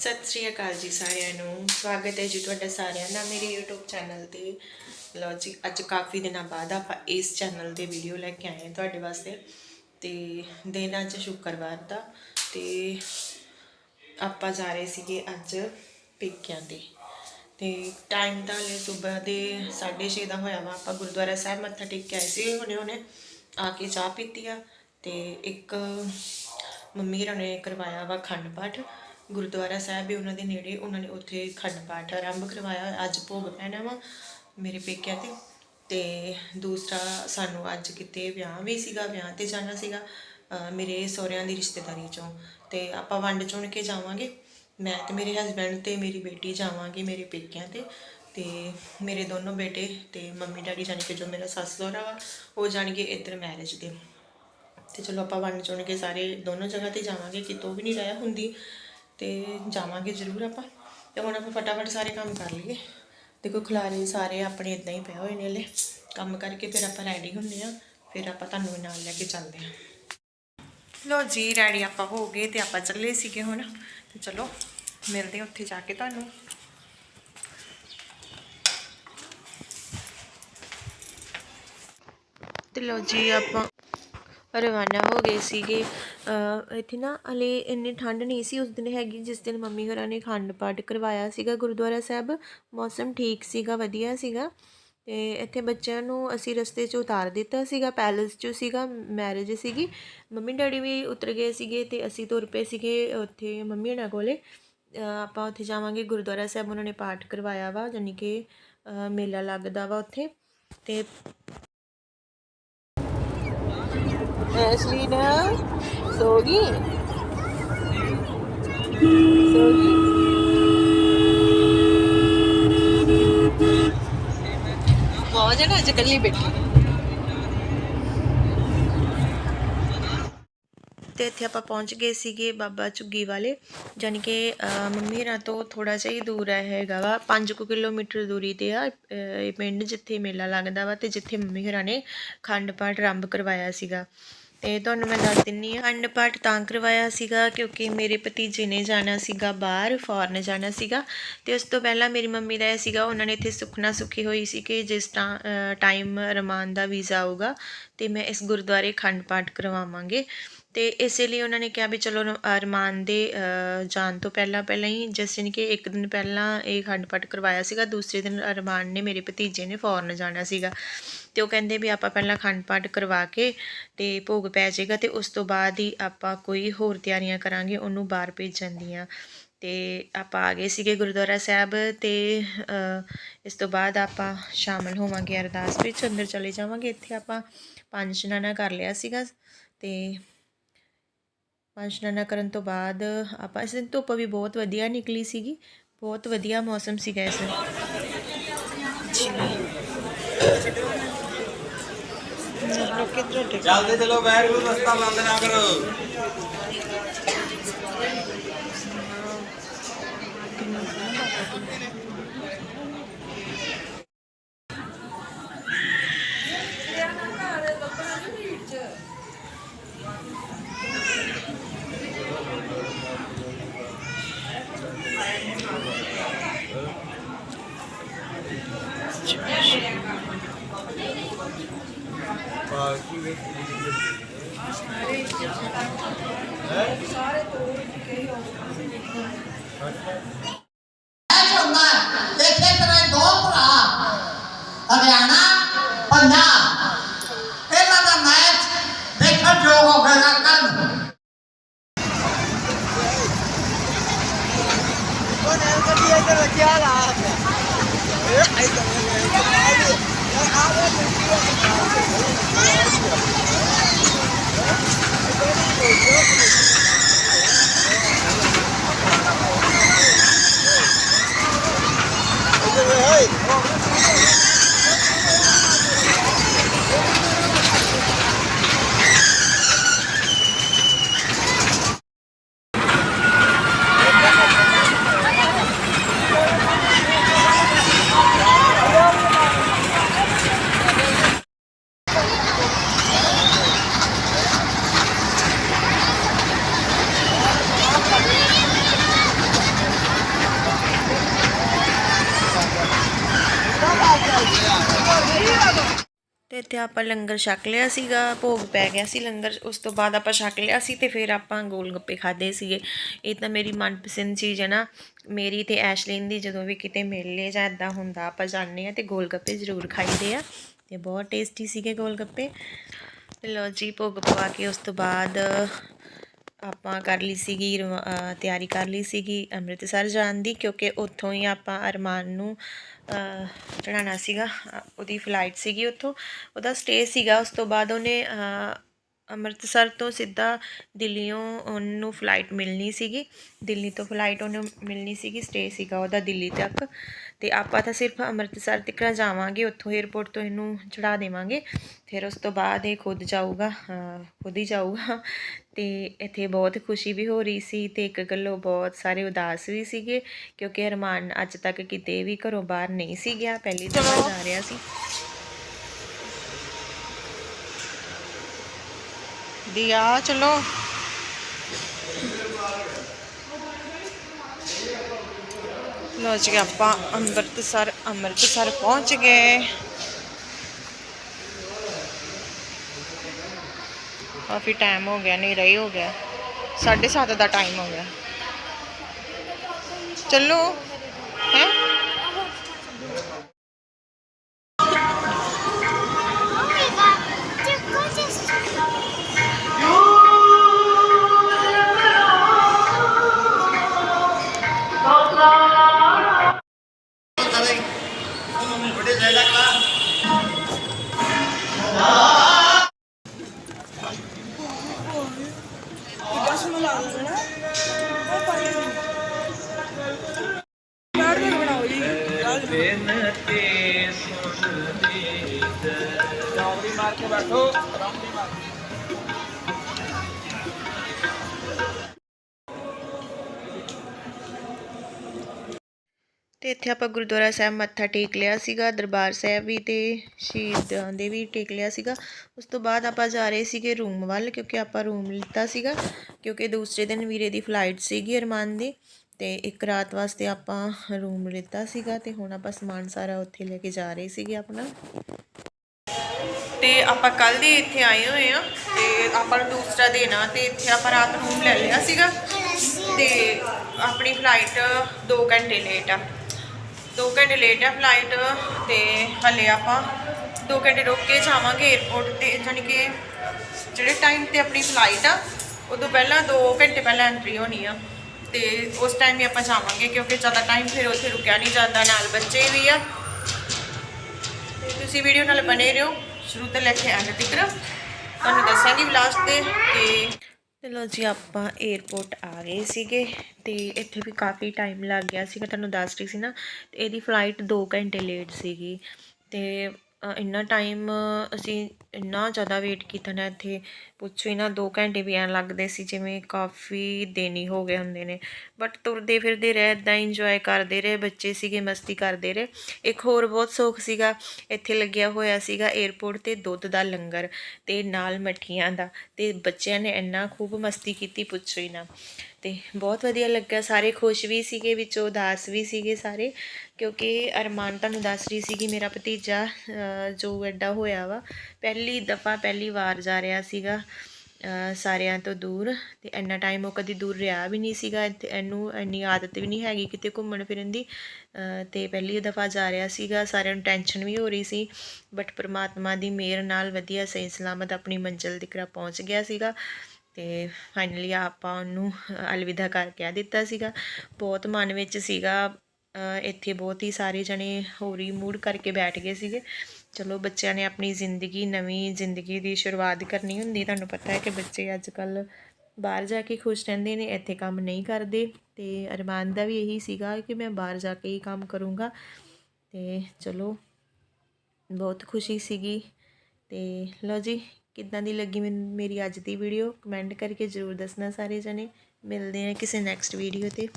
ਸਤਿ ਸ੍ਰੀ ਅਕਾਲ ਜੀ ਸਾਰਿਆਂ ਨੂੰ। ਸਵਾਗਤ ਹੈ ਜੀ ਤੁਹਾਡਾ ਸਾਰਿਆਂ ਦਾ ਮੇਰੇ YouTube ਚੈਨਲ ਤੇ। ਲਓ ਜੀ, ਅੱਜ ਕਾਫੀ ਦਿਨਾਂ ਬਾਅਦ ਆਪਾਂ ਇਸ ਚੈਨਲ ਤੇ ਵੀਡੀਓ ਲੈ ਕੇ ਆਏ ਹਾਂ ਤੁਹਾਡੇ ਵਾਸਤੇ। ਤੇ ਦਿਨ ਅੱਜ ਸ਼ੁੱਕਰਵਾਰ ਦਾ ਤੇ ਆਪਾਂ ਜਾ ਰਹੇ ਸੀਗੇ ਅੱਜ ਪੇਕਿਆਂ ਤੇ। ਤੇ ਟਾਈਮ ਤਾਂ ਲੈ ਸਵੇਰ ਦੇ 6:30 ਦਾ ਹੋਇਆ ਵਾ। ਆਪਾਂ ਗੁਰਦੁਆਰਾ ਸਾਹਿਬ ਮੱਥਾ ਟੇਕ ਕੇ ਆਏ ਸੀ ਹੁਣੇ ਹੁਣੇ। ਆ ਕੇ ਚਾਹ ਪੀਤੀ ਆ ਤੇ ਇੱਕ ਮੰਮੀ ਹੋਰਾਂ ਨੇ ਕਰਵਾਇਆ ਵਾ ਖੰਡ ਪਾਠ। ਗੁਰਦੁਆਰਾ ਸਾਹਿਬ ਵੀ ਉਹਨਾਂ ਦੇ ਨੇੜੇ ਉਹਨਾਂ ਨੇ ਉੱਥੇ ਖੰਡ ਪਾਠ ਆਰੰਭ ਕਰਵਾਇਆ, ਅੱਜ ਭੋਗ ਪੈਣਾ ਵਾ ਮੇਰੇ ਪੇਕਿਆਂ ਤੇ। ਤੇ ਦੂਸਰਾ ਸਾਨੂੰ ਅੱਜ ਕਿਤੇ ਵਿਆਹ ਵੀ ਸੀਗਾ, ਵਿਆਹ ਤੇ ਜਾਣਾ ਸੀਗਾ ਮੇਰੇ ਸਹੁਰਿਆਂ ਦੀ ਰਿਸ਼ਤੇਦਾਰੀ ਚੋਂ। ਤੇ ਆਪਾਂ ਵੰਡ ਚੁਣ ਕੇ ਜਾਵਾਂਗੇ। ਮੈਂ ਤੇ ਮੇਰੇ ਹਸਬੰਡ ਤੇ ਮੇਰੀ ਬੇਟੀ ਜਾਵਾਂਗੇ ਮੇਰੇ ਪੇਕਿਆਂ ਤੇ। ਤੇ ਮੇਰੇ ਦੋਨੋਂ ਬੇਟੇ ਤੇ ਮੰਮੀ ਡੈਡੀ ਜਾਣੀ ਕਿ ਜੋ ਮੇਰਾ ਸੱਸ ਸਹੁਰਾ ਵਾ, ਉਹ ਜਾਣਗੇ ਇੱਧਰ ਮੈਰਿਜ ਦੇ ਤੇ ਚਲੋ ਆਪਾਂ ਵੰਡ ਚੁਣ ਕੇ ਸਾਰੇ ਦੋਨੋਂ ਜਗ੍ਹਾ ਤੇ ਜਾਵਾਂਗੇ, ਕਿਤੋਂ ਵੀ ਨਹੀਂ ਰਹਿ ਹੁੰਦੀ। ਤੇ ਜਾਵਾਂਗੇ ਜ਼ਰੂਰ ਆਪਾਂ। ਤੇ ਹੁਣ ਆਪਾਂ ਫਟਾਫਟ ਸਾਰੇ ਕੰਮ ਕਰ ਲਈਏ। ਦੇਖੋ ਖਿਲਾਰੇ ਸਾਰੇ ਆਪਣੇ ਇਦਾਂ ਹੀ ਪਏ ਹੋਏ ਨੇ ਹਲੇ। ਕੰਮ ਕਰਕੇ ਫਿਰ ਆਪਾਂ ਰੈਡੀ ਹੁੰਨੇ ਆ। ਫਿਰ ਆਪਾਂ ਤੁਹਾਨੂੰ ਵੀ ਨਾਲ ਲੈ ਕੇ ਚੱਲਦੇ ਆ। ਲੋ ਜੀ ਰੈਡੀ ਆਪਾਂ ਹੋ ਗਏ ਤੇ ਆਪਾਂ ਚੱਲੇ ਸੀਗੇ ਹੁਣ। ਤੇ ਚਲੋ, ਮਿਲਦੇ ਹਾਂ ਉੱਥੇ ਜਾ ਕੇ ਤੁਹਾਨੂੰ। ਤੇ ਲੋ ਜੀ, ਆਪਾਂ ਰਵਾਨਾ ਹੋ ਗਏ ਸੀਗੇ। ਇੱਥੇ ਨਾ ਹਲੇ ਇੰਨੀ ਠੰਡ ਨਹੀਂ ਸੀ, ਉਸ ਦਿਨ ਹੈਗੀ, ਜਿਸ ਦਿਨ ਮੰਮੀ ਹੋਰਾਂ ਨੇ ਖੰਡ ਪਾਠ ਕਰਵਾਇਆ ਸੀਗਾ ਗੁਰਦੁਆਰਾ ਸਾਹਿਬ, ਮੌਸਮ ਠੀਕ ਸੀਗਾ, ਵਧੀਆ ਸੀਗਾ। ਤੇ ਇੱਥੇ ਬੱਚਿਆਂ ਨੂੰ ਅਸੀਂ ਰਸਤੇ 'ਚ ਉਤਾਰ ਦਿੱਤਾ ਸੀਗਾ, ਪੈਲਸ 'ਚ ਸੀਗਾ, ਮੈਰਿਜ ਸੀਗੀ। ਮੰਮੀ ਡੈਡੀ ਵੀ ਉਤਰ ਗਏ ਸੀਗੇ ਤੇ ਅਸੀਂ ਤੁਰ ਪਏ ਸੀਗੇ ਉੱਥੇ ਮੰਮੀ ਹੋਣਾ ਕੋਲੇ। ਆਪਾਂ ਉੱਥੇ ਜਾਵਾਂਗੇ, ਗੁਰਦੁਆਰਾ ਸਾਹਿਬ ਉਹਨਾਂ ਨੇ ਪਾਠ ਕਰਵਾਇਆ ਵਾ ਯਾਨੀ ਕਿ ਮੇਲਾ ਲੱਗਦਾ ਵਾ ਉੱਥੇ। ਤੇ ਐਸ਼ਲੀਨ ਸੋ ਗਈ ਸੋ ਗਈ ਮੌਜ ਹੈ ਨਾ ਅੱਜ ਕੱਲੀ ਬੈਠੀ ਤੇ ਇੱਥੇ ਆਪਾਂ ਪਹੁੰਚ ਗਏ ਸੀਗੇ ਬਾਬਾ ਝੁੱਗੀ ਵਾਲੇ। ਯਾਨੀ ਕਿ ਅਹ, ਮੰਮੀ ਰਾਂ ਤੋਂ ਥੋੜਾ ਜਿਹਾ ਹੀ ਦੂਰ ਹੈ ਹੈਗਾ ਵਾ। 5 ਕੁ ਕਿਲੋਮੀਟਰ ਦੂਰੀ ਤੇ ਆ। ਇਹ ਪਿੰਡ ਜਿੱਥੇ ਮੇਲਾ ਲੱਗਦਾ ਵਾ ਤੇ ਜਿੱਥੇ ਮੰਮੀ ਹੋਰਾਂ ਨੇ ਖੰਡ ਪਾਠ ਆਰੰਭ ਕਰਵਾਇਆ ਸੀਗਾ। ਤੇ ਤੁਹਾਨੂੰ ਮੈਂ ਦੱਸ ਦਿੰਨੀ ਆ। ਖੰਡ ਪਾਠ ਤਾਂ ਕਰਵਾਇਆ ਸੀਗਾ ਕਿਉਂਕਿ ਮੇਰੇ ਭਤੀਜੇ ਨੇ ਜਾਣਾ ਸੀਗਾ ਬਾਹਰ ਫੋਰਨ ਜਾਣਾ ਸੀਗਾ। ਤੇ ਉਸ ਤੋਂ ਪਹਿਲਾਂ ਮੇਰੀ ਮੰਮੀ ਦਾ ਇਹ ਸੀਗਾ, ਉਹਨਾਂ ਨੇ ਇੱਥੇ ਸੁਖਣਾ ਸੁਖੀ ਹੋਈ ਸੀ ਕਿ ਜਿਸ ਟਾਈਮ ਰਮਾਨ ਦਾ ਵੀਜ਼ਾ ਆਊਗਾ, ਤੇ ਮੈਂ ਇਸ ਗੁਰਦੁਆਰੇ ਖੰਡ ਪਾਠ ਕਰਵਾਵਾਂਗੇ। ਤੇ ਇਸੇ ਲਈ ਉਹਨਾਂ ਨੇ ਕਿਹਾ ਵੀ ਚਲੋ ਰ- ਅਰਮਾਨ ਦੇ ਜਾਣ ਤੋਂ ਪਹਿਲਾਂ ਪਹਿਲਾਂ ਹੀ ਜਿਸ ਦਿਨ ਕਿ ਇੱਕ ਦਿਨ ਪਹਿਲਾਂ ਇਹ ਖੰਡ ਪਾਠ ਕਰਵਾਇਆ ਸੀਗਾ, ਦੂਸਰੇ ਦਿਨ ਅਰਮਾਨ ਨੇ ਮੇਰੇ ਭਤੀਜੇ ਨੇ ਫੌਰਨ ਜਾਣਾ ਸੀਗਾ। ਤੇ ਉਹ ਕਹਿੰਦੇ ਵੀ ਆਪਾਂ ਪਹਿਲਾਂ ਖੰਡ ਪਾਠ ਕਰਵਾ ਕੇ ਤੇ ਭੋਗ ਪੈ ਜਾਏਗਾ ਤੇ ਉਸ ਤੋਂ ਬਾਅਦ ਹੀ ਆਪਾਂ ਕੋਈ ਹੋਰ ਤਿਆਰੀਆਂ ਕਰਾਂਗੇ, ਉਹਨੂੰ ਬਾਹਰ ਭੇਜਣ ਦੀਆਂ। ਤੇ ਆਪਾਂ ਆ ਗਏ ਸੀਗੇ ਗੁਰਦੁਆਰਾ ਸਾਹਿਬ ਤੇ ਇਸ ਤੋਂ ਬਾਅਦ ਆਪਾਂ ਸ਼ਾਮਲ ਹੋਵਾਂਗੇ ਅਰਦਾਸ ਵਿੱਚ, ਅੰਦਰ ਚਲੇ ਜਾਵਾਂਗੇ। ਇੱਥੇ ਆਪਾਂ ਪੰਜ ਇਸ਼ਨਾਨਾ ਕਰ ਲਿਆ ਸੀਗਾ ਤੇ ਪੰਜ ਇਸ਼ਨਾਨਾ ਕਰਨ ਤੋਂ ਬਾਅਦ ਆਪਾਂ, ਇਸ ਦਿਨ ਧੁੱਪ ਵੀ ਬਹੁਤ ਵਧੀਆ ਨਿਕਲੀ ਸੀਗੀ, ਬਹੁਤ ਵਧੀਆ ਮੌਸਮ ਸੀਗਾ ਇਸ ਦਿਨ। ਲੋਕ ਕਿੱਧਰ ਟਿਕ ਚੱਲਦੇ ਚਲੋ, ਵਾਹਿਗੁਰੂ ਰਸਤਾ ਬੰਦ ਨਾ ਕਰੋ। ਮੈਚ ਹੁੰਦਾ ਹਰਿਆਣਾ ਪੰਜਾਬ ਇਹਨਾਂ ਦਾ ਮੈਚ ਦੇਖਣ ਯੋਗ ਹੋਵੇਗਾ ਕੱਲ ਉਹ ਨਾਲ ਗੱਡੀ ਇੱਧਰ ਰੱਖਿਆ ਲਾ ਇਹ ਇੱਧਰ ਆਵੇ はい。ਇੱਥੇ ਆਪਾਂ ਲੰਗਰ ਛਕ ਲਿਆ ਸੀਗਾ, ਭੋਗ ਪੈ ਗਿਆ ਸੀ ਲੰਗਰ, ਉਸ ਤੋਂ ਬਾਅਦ ਆਪਾਂ ਛਕ ਲਿਆ ਸੀ ਤੇ ਫਿਰ ਆਪਾਂ ਗੋਲ ਗੱਪੇ ਖਾਦੇ ਸੀਗੇ। ਇਹ ਤਾਂ ਮੇਰੀ ਮਨਪਸੰਦ ਚੀਜ਼ ਹੈ ਨਾ, ਮੇਰੀ ਤੇ ਐਸ਼ਲਿਨ ਦੀ ਜਦੋਂ ਵੀ ਕਿਤੇ ਮੇਲੇ ਜਾਂ ਇਦਾਂ ਹੁੰਦਾ, ਆਪਾਂ ਜਾਂਦੇ ਆ ਤੇ ਗੋਲ ਗੱਪੇ ਜ਼ਰੂਰ ਖਾਈਦੇ ਆ। ਤੇ ਬਹੁਤ ਟੇਸਟੀ ਸੀਗੇ ਗੋਲ ਗੱਪੇ। ਤੇ ਲਓ ਜੀ, ਭੋਗ ਪਵਾ ਕੇ ਉਸ ਤੋਂ ਬਾਅਦ ਆਪਾਂ ਕਰ ਲਈ ਸੀਗੀ ਤਿਆਰੀ ਕਰ ਲਈ ਸੀਗੀ ਅੰਮ੍ਰਿਤਸਰ ਜਾਣ ਦੀ, ਕਿਉਂਕਿ ਉੱਥੋਂ ਹੀ ਆਪਾਂ ਅਰਮਾਨ ਨੂੰ, ਅਹ ਸੀਗਾ ਉਹਦੀ ਫਲਾਈਟ ਸੀਗੀ ਉੱਥੋਂ। ਉਹਦਾ ਸਟੇ ਸੀਗਾ, ਉਸ ਤੋਂ ਬਾਅਦ ਉਹਨੇ ਅੰਮ੍ਰਿਤਸਰ ਤੋਂ ਸਿੱਧਾ ਦਿੱਲੀੋਂ ਉਹਨੂੰ ਫਲਾਈਟ ਮਿਲਣੀ ਸੀਗੀ। ਦਿੱਲੀ ਤੋਂ ਫਲਾਈਟ ਉਹਨੂੰ ਮਿਲਣੀ ਸੀਗੀ ਸਟੇ ਸੀਗਾ ਉਹਦਾ ਦਿੱਲੀ ਤੱਕ। ਤੇ ਆਪਾਂ ਤਾਂ ਸਿਰਫ ਅੰਮ੍ਰਿਤਸਰ ਤੱਕ ਜਾਵਾਂਗੇ, ਉੱਥੋਂ 에ਅਰਪੋਰਟ ਤੋਂ ਇਹਨੂੰ ਚੜਾ ਦੇਵਾਂਗੇ। ਫਿਰ ਉਸ ਤੋਂ ਬਾਅਦ ਇਹ ਖੁਦ ਜਾਊਗਾ ਖੁਦ ਹੀ ਜਾਊਗਾ। ਤੇ ਇੱਥੇ ਬਹੁਤ ਖੁਸ਼ੀ ਵੀ ਹੋ ਰਹੀ ਸੀ ਤੇ ਇੱਕ ਗੱਲੋਂ ਬਹੁਤ ਸਾਰੇ ਉਦਾਸ ਵੀ ਸੀਗੇ, ਕਿਉਂਕਿ ਅਰਮਾਨ ਅੱਜ ਤੱਕ ਕਿਤੇ ਵੀ ਘਰੋਂ ਬਾਹਰ ਨਹੀਂ ਸੀ ਗਿਆ, ਪਹਿਲੀ ਦਫਾ ਜਾ ਰਿਹਾ ਸੀ। ਦਿਆ ਚਲੋ ਲੋ ਜੀ ਆਪਾਂ ਅੰਮ੍ਰਿਤਸਰ ਅੰਮ੍ਰਿਤਸਰ ਪਹੁੰਚ ਗਏ ਕਾਫੀ ਟਾਈਮ ਹੋ ਗਿਆ ਨਹੀਂ ਰਹੀ ਹੋ ਗਿਆ 7:30 ਦਾ ਟਾਈਮ ਹੋ ਗਿਆ ਚੱਲੋ ਹੈ ਚੌਂਕੜੀ ਮਾਰ ਕੇ ਬੈਠੋ ਰੌਂਗੜੀ ਤੇ ਇੱਥੇ ਆਪਾਂ ਗੁਰਦੁਆਰਾ ਸਾਹਿਬ ਮੱਥਾ ਟੇਕ ਲਿਆ ਸੀਗਾ, ਦਰਬਾਰ ਸਾਹਿਬ ਵੀ ਤੇ ਸ਼ਹੀਦਾਂ ਦੇ ਵੀ ਟੇਕ ਲਿਆ ਸੀਗਾ। ਉਸ ਤੋਂ ਬਾਅਦ ਆਪਾਂ ਜਾ ਰਹੇ ਸੀਗੇ ਰੂਮ ਵੱਲ ਕਿਉਂਕਿ ਆਪਾਂ ਰੂਮ ਲਿੱਤਾ ਸੀਗਾ, ਕਿਉਂਕਿ ਦੂਸਰੇ ਦਿਨ ਵੀਰੇ ਦੀ ਫਲਾਈਟ ਸੀਗੀ ਅਰਮਾਨ ਦੀ ਤੇ ਇੱਕ ਰਾਤ ਵਾਸਤੇ ਆਪਾਂ ਰੂਮ ਲਿੱਤਾ ਸੀਗਾ ਤੇ ਹੁਣ ਆਪਾਂ ਸਮਾਨ ਸਾਰਾ ਉੱਥੇ ਲੈ ਕੇ ਜਾ ਰਹੇ ਸੀਗੇ ਆਪਣਾ। ਤੇ ਆਪਾਂ ਕੱਲ ਦੇ ਇੱਥੇ ਆਏ ਹੋਏ ਆ ਤੇ ਆਪਾਂ ਨੂੰ ਦੂਸਰਾ ਦਿਨ ਆ ਤੇ ਇੱਥੇ ਆਪਾਂ ਰਾਤ ਰੂਮ ਲੈ ਲਿਆ ਸੀਗਾ ਤੇ ਆਪਣੀ ਫਲਾਈਟ 2 ਘੰਟੇ ਲੇਟ ਆ। 2 ਘੰਟੇ ਲੇਟ ਆ ਫਲਾਈਟ ਤੇ ਹਲੇ ਆਪਾਂ 2 ਘੰਟੇ ਰੁਕ ਕੇ ਜਾਵਾਂਗੇ 에어ਪੋਰਟ ਤੇ, ਜਾਣੀ ਕਿ ਜਿਹੜੇ ਟਾਈਮ ਤੇ ਆਪਣੀ ਫਲਾਈਟ ਆ, ਉਦੋਂ ਪਹਿਲਾਂ 2 ਘੰਟੇ ਪਹਿਲਾਂ ਐਂਟਰੀ ਹੋਣੀ ਆ। ਤੇ ਉਸ ਟਾਈਮ ਹੀ ਆਪਾਂ ਜਾਵਾਂਗੇ ਕਿਉਂਕਿ ਜ਼ਿਆਦਾ ਟਾਈਮ ਫਿਰ ਉੱਥੇ ਰੁਕਿਆ ਨਹੀਂ ਜਾਂਦਾ, ਨਾਲ ਬੱਚੇ ਵੀ ਆ। ਤੁਸੀਂ ਵੀਡੀਓ ਨਾਲ ਬਣੇ ਰਹੋ। ਸ਼ੁਰੂ ਤੋਂ ਲੈ ਕੇ ਐਂਡ ਤੱਕ। ਤੁਹਾਨੂੰ ਦੱਸਾਂਗੀ ਲਾਸਟ ਤੇ ਕਿ ਚਲੋ ਜੀ, ਆਪਾਂ 에어ਪੋਰਟ ਆ ਗਏ ਸੀਗੇ ਤੇ ਇੱਥੇ ਵੀ ਕਾਫੀ ਟਾਈਮ ਲੱਗ ਗਿਆ ਸੀ। ਮੈਂ ਤੁਹਾਨੂੰ ਦੱਸ ਰਹੀ ਸੀ ਨਾ ਇਹਦੀ ਫਲਾਈਟ 2 ਘੰਟੇ ਲੇਟ ਸੀਗੀ ਤੇ ਇੰਨਾ ਟਾਈਮ ਅਸੀਂ ਇੰਨਾ ਜ਼ਿਆਦਾ ਵੇਟ ਕੀਤਾ ਨਾ ਇੱਥੇ, ਪੁੱਛੋ ਹੀ ਨਾ 2 ਘੰਟੇ ਵੀ ਐਂ ਲੱਗਦੇ ਸੀ ਜਿਵੇਂ ਕਾਫੀ ਦਿਨ ਹੀ ਹੋ ਗਏ ਹੁੰਦੇ ਨੇ। ਬਟ ਤੁਰਦੇ ਫਿਰਦੇ ਰਹੇ ਇਦਾਂ ਇੰਜੋਏ ਕਰਦੇ ਰਹੇ, ਬੱਚੇ ਸੀਗੇ, ਮਸਤੀ ਕਰਦੇ ਰਹੇ। ਇੱਕ ਹੋਰ ਬਹੁਤ ਸੁੱਖ ਸੀਗਾ, ਇੱਥੇ ਲੱਗਿਆ ਹੋਇਆ ਸੀਗਾ 에어ਪੋਰਟ ਤੇ ਦੁੱਧ ਦਾ ਲੰਗਰ ਤੇ ਨਾਲ ਮੱਠੀਆਂ ਦਾ। ਤੇ ਬੱਚਿਆਂ ਨੇ ਇੰਨਾ ਖੂਬ ਮਸਤੀ ਕੀਤੀ, ਪੁੱਛੋ ਹੀ ਨਾ। ਤੇ ਬਹੁਤ ਵਧੀਆ ਲੱਗਾ। ਸਾਰੇ ਖੁਸ਼ ਵੀ ਸੀਗੇ ਵਿੱਚੋਂ ਉਦਾਸ ਵੀ ਸੀਗੇ ਸਾਰੇ ਕਿਉਂਕਿ ਅਰਮਾਨ ਤੁਹਾਨੂੰ ਦੱਸ ਰਹੀ ਸੀਗੀ ਮੇਰਾ ਭਤੀਜਾ ਜੋ ਐਡਾ ਹੋਇਆ ਵਾ ਪਹਿਲੀ ਦਫਾ ਪਹਿਲੀ ਵਾਰ ਜਾ ਰਿਹਾ ਸੀਗਾ ਸਾਰਿਆਂ ਤੋਂ ਦੂਰ ਤੇ ਇੰਨਾ ਟਾਈਮ ਉਹ ਕਦੀ ਦੂਰ ਰਿਹਾ ਵੀ ਨਹੀਂ ਸੀਗਾ। ਇਹਨੂੰ ਇੰਨੀ ਆਦਤ ਵੀ ਨਹੀਂ ਹੈਗੀ ਕਿਤੇ ਘੁੰਮਣ ਫਿਰਨ ਦੀ ਅਹ, ਤੇ ਪਹਿਲੀ ਦਫਾ ਜਾ ਰਿਹਾ ਸੀਗਾ। ਸਾਰਿਆਂ ਨੂੰ ਟੈਨਸ਼ਨ ਵੀ ਹੋ ਰਹੀ ਸੀ ਬਟ ਪ੍ਰਮਾਤਮਾ ਦੀ ਮਿਹਰ ਨਾਲ ਵਧੀਆ ਸਹੀ ਸਲਾਮਤ ਆਪਣੀ ਮੰਜ਼ਿਲ ਤੱਕ ਪਹੁੰਚ ਗਿਆ ਸੀਗਾ। ਅਤੇ ਫਾਈਨਲੀ ਆਪਾਂ ਉਹਨੂੰ ਅਲਵਿਦਾ ਕਰ ਕਹਿ ਦਿੱਤਾ ਸੀਗਾ। ਬਹੁਤ ਮਨ ਵਿੱਚ ਸੀਗਾ ਇੱਥੇ ਬਹੁਤ ਹੀ ਸਾਰੇ ਜਣੇ ਹੋਰ ਹੀ ਮੂਡ ਕਰਕੇ ਬੈਠ ਗਏ ਸੀਗੇ। ਚਲੋ ਬੱਚਿਆਂ ਨੇ ਆਪਣੀ ਜ਼ਿੰਦਗੀ, ਨਵੀਂ ਜ਼ਿੰਦਗੀ ਦੀ ਸ਼ੁਰੂਆਤ ਕਰਨੀ ਹੁੰਦੀ, ਤੁਹਾਨੂੰ ਪਤਾ ਹੈ ਕਿ ਬੱਚੇ ਅੱਜ ਕੱਲ ਬਾਹਰ ਜਾ ਕੇ ਖੁਸ਼ ਰਹਿੰਦੇ ਨੇ, ਇੱਥੇ ਕੰਮ ਨਹੀਂ ਕਰਦੇ। ਤੇ ਅਰਮਾਨ ਦਾ ਵੀ ਇਹੀ ਸੀਗਾ ਕਿ ਮੈਂ ਬਾਹਰ ਜਾ ਕੇ ਹੀ ਕੰਮ ਕਰੂੰਗਾ। ਤੇ ਚਲੋ, ਬਹੁਤ ਖੁਸ਼ੀ ਸੀਗੀ। ਤੇ ਲਓ ਜੀ ਕਿੱਦਾਂ ਦੀ ਲੱਗੀ ਮੈਨੂੰ, ਮੇਰੀ ਅੱਜ ਦੀ ਵੀਡੀਓ ਕਮੈਂਟ ਕਰਕੇ ਜ਼ਰੂਰ ਦੱਸਣਾ ਸਾਰੇ ਜਣੇ। ਮਿਲਦੇ ਹਾਂ ਕਿਸੇ ਨੈਕਸਟ ਵੀਡੀਓ ਤੇ।